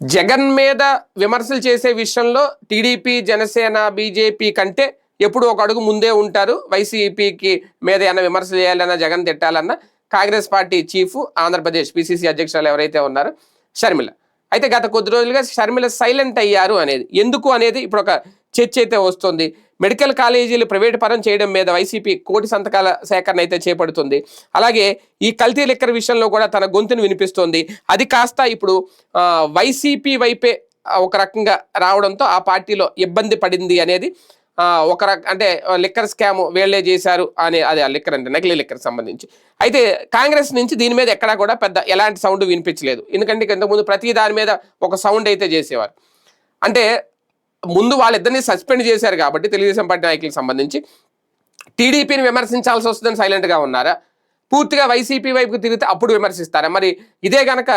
జగన్ మీద విమర్శలు చేసే విషయంలో టీడీపీ జనసేన బీజేపీ కంటే ఎప్పుడు ఒక అడుగు ముందే ఉంటారు. వైసీపీకి మీద ఏమైనా విమర్శలు చేయాలన్నా Jagan తిట్టాలన్నా Congress party chief Andhra Pradesh PCC అధ్యక్షులు ఎవరైతే ఉన్నారో షర్మిల. అయితే గత కొద్ది రోజులుగా షర్మిల సైలెంట్ అయ్యారు అనేది. ఎందుకు అనేది ఇప్పుడు ఒక చర్చ అయితే వస్తుంది. మెడికల్ కాలేజీలు ప్రైవేట్ పరం చేయడం మీద వైసీపీ కోటి సంతకాల సేకరణ అయితే చేపడుతుంది. అలాగే ఈ కల్తీ లిక్కర్ విషయంలో కూడా తన గొంతును వినిపిస్తోంది. అది కాస్త ఇప్పుడు వైసీపీ వైపే ఒక రకంగా రావడంతో ఆ పార్టీలో ఇబ్బంది పడింది అనేది ఒక రక అంటే లిక్కర్ స్కామ్ వీళ్ళే చేశారు అనే అది ఆ లిక్కర్ అంటే నకిలీ లిక్కర్ సంబంధించి. అయితే కాంగ్రెస్ నుంచి దీని మీద ఎక్కడా కూడా పెద్ద ఎలాంటి సౌండ్ వినిపించలేదు. ఎందుకంటే ఇంతకుముందు ప్రతి దాని మీద ఒక సౌండ్ అయితే చేసేవారు. అంటే ముందు వాళ్ళిద్దరిని సస్పెండ్ చేశారు కాబట్టి తెలుగుదేశం పార్టీ నాయకులకు సంబంధించి. టీడీపీని విమర్శించాల్సి వస్తుందని సైలెంట్గా ఉన్నారా? పూర్తిగా వైసీపీ వైపుకు తిరిగితే అప్పుడు విమర్శిస్తారా? మరి ఇదే కనుక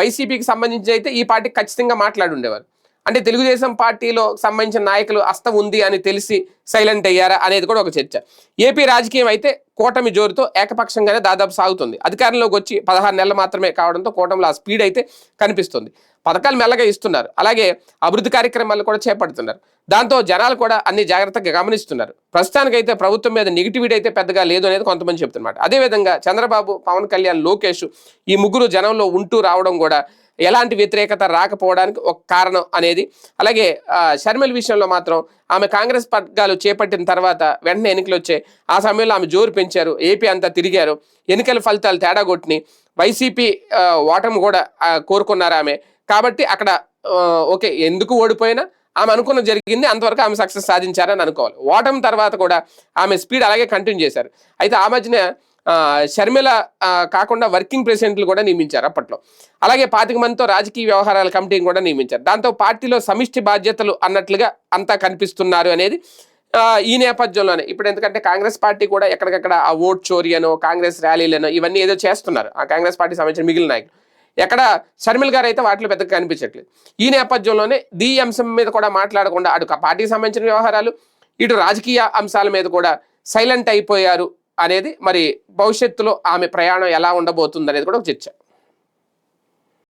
వైసీపీకి సంబంధించి అయితే ఈ పార్టీ ఖచ్చితంగా మాట్లాడి ఉండేవారు అంటే తెలుగుదేశం పార్టీలో సంబంధించిన నాయకులు అస్తం ఉంది అని తెలిసి సైలెంట్ అయ్యారా అనేది కూడా ఒక చర్చ. ఏపీ రాజకీయం అయితే కూటమి జోరుతో ఏకపక్షంగానే దాదాపు సాగుతుంది. అధికారంలోకి వచ్చి పదహారు నెలలు మాత్రమే కావడంతో కూటమిలో ఆ స్పీడ్ అయితే కనిపిస్తుంది. పథకాలు మెల్లగా ఇస్తున్నారు. అలాగే అభివృద్ధి కార్యక్రమాలు కూడా చేపడుతున్నారు. దాంతో జనాలు కూడా అన్ని జాగ్రత్తగా గమనిస్తున్నారు. ప్రస్తుతానికైతే ప్రభుత్వం మీద నెగిటివిటీ అయితే పెద్దగా లేదు అనేది కొంతమంది చెప్తున్నమాట అదేవిధంగా చంద్రబాబు పవన్ కళ్యాణ్ లోకేష్ ఈ ముగ్గురు జనంలో ఉంటూ రావడం కూడా ఎలాంటి వ్యతిరేకత రాకపోవడానికి ఒక కారణం అనేది. అలాగే షర్మిల విషయంలో మాత్రం ఆమె కాంగ్రెస్ పథకాలు చేపట్టిన తర్వాత వెంటనే ఎన్నికలు వచ్చాయి. ఆ సమయంలో ఆమె జోరు పెంచారు. ఏపీ అంతా తిరిగారు. ఎన్నికల ఫలితాలు తేడా కొట్టిని. వైసీపీ ఓటమి కూడా కోరుకున్నారు ఆమె. కాబట్టి అక్కడ ఓకే ఎందుకు ఓడిపోయినా ఆమె అనుకున్న జరిగింది. అంతవరకు ఆమె సక్సెస్ సాధించారని అనుకోవాలి. ఓటమి తర్వాత కూడా ఆమె స్పీడ్ అలాగే కంటిన్యూ చేశారు. అయితే ఆ మధ్యన షర్మిల కాకుండా వర్కింగ్ ప్రెసిడెంట్లు కూడా నియమించారు అప్పట్లో. అలాగే పాతిక మందితో రాజకీయ వ్యవహారాల కమిటీని కూడా నియమించారు. దాంతో పార్టీలో సమిష్టి బాధ్యతలు అన్నట్లుగా అంతా కనిపిస్తున్నారు అనేది ఈ నేపథ్యంలోనే. ఇప్పుడు ఎందుకంటే కాంగ్రెస్ పార్టీ కూడా ఎక్కడికక్కడ ఆ ఓట్ చోరియనో కాంగ్రెస్ ర్యాలీలనో ఇవన్నీ ఏదో చేస్తున్నారు. ఆ కాంగ్రెస్ పార్టీ సంబంధించిన మిగిలిన నాయకులు. ఎక్కడ షర్మిల్ గారు అయితే వాటిలో పెద్దగా కనిపించట్లేదు. ఈ నేపథ్యంలోనే దీ అంశం మీద కూడా మాట్లాడకుండా అటు పార్టీకి సంబంధించిన వ్యవహారాలు ఇటు రాజకీయ అంశాల మీద కూడా సైలెంట్ అయిపోయారు అనేది మరి భవిష్యత్తులో ఆమె ప్రయాణం ఎలా ఉండబోతుంది అనేది కూడా ఒక చర్చ.